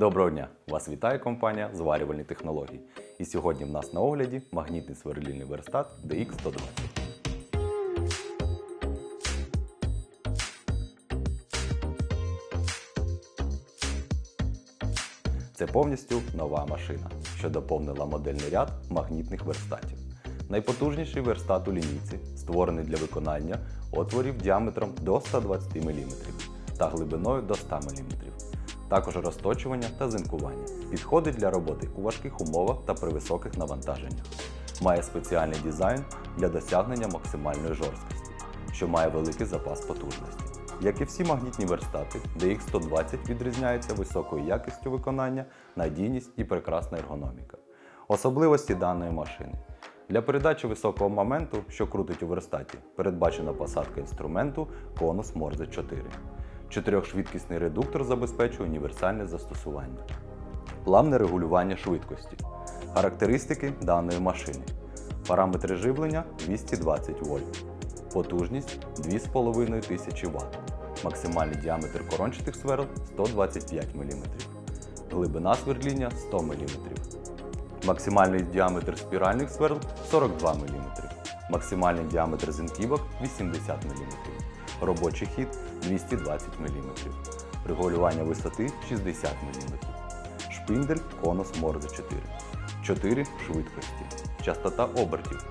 Доброго дня! Вас вітає компанія Зварювальні технології. І сьогодні в нас на огляді магнітний сверлільний верстат DX120. Це повністю нова машина, що доповнила модельний ряд магнітних верстатів. Найпотужніший верстат у лінійці, створений для виконання отворів діаметром до 120 мм та глибиною до 100 мм. Також розточування та зимкування. Підходить для роботи у важких умовах та при високих навантаженнях. Має спеціальний дизайн для досягнення максимальної жорсткості, що має великий запас потужності. Як і всі магнітні верстати, DX120 відрізняється високою якістю виконання, надійність і прекрасна ергономіка. Особливості даної машини. Для передачі високого моменту, що крутить у верстаті, передбачена посадка інструменту конус Морзе 4. Чотирьохшвидкісний редуктор забезпечує універсальне застосування. Плавне регулювання швидкості. Характеристики даної машини. Параметри живлення 220 вольт. Потужність 2500 Вт. Максимальний діаметр корончатих сверл 125 мм. Глибина сверління 100 мм. Максимальний діаметр спіральних сверл 42 мм. Максимальний діаметр зенківок 80 мм. Робочий хід 220 мм. Регулювання висоти 60 мм. Шпиндель конус Морзе 4. 4 швидкості. Частота обертів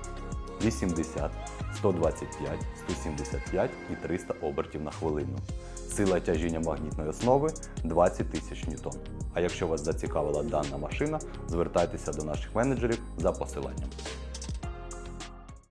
80, 125, 175 і 300 обертів на хвилину. Сила тяжіння магнітної основи 20 тисяч ньютон. А якщо вас зацікавила дана машина, звертайтеся до наших менеджерів за посиланням.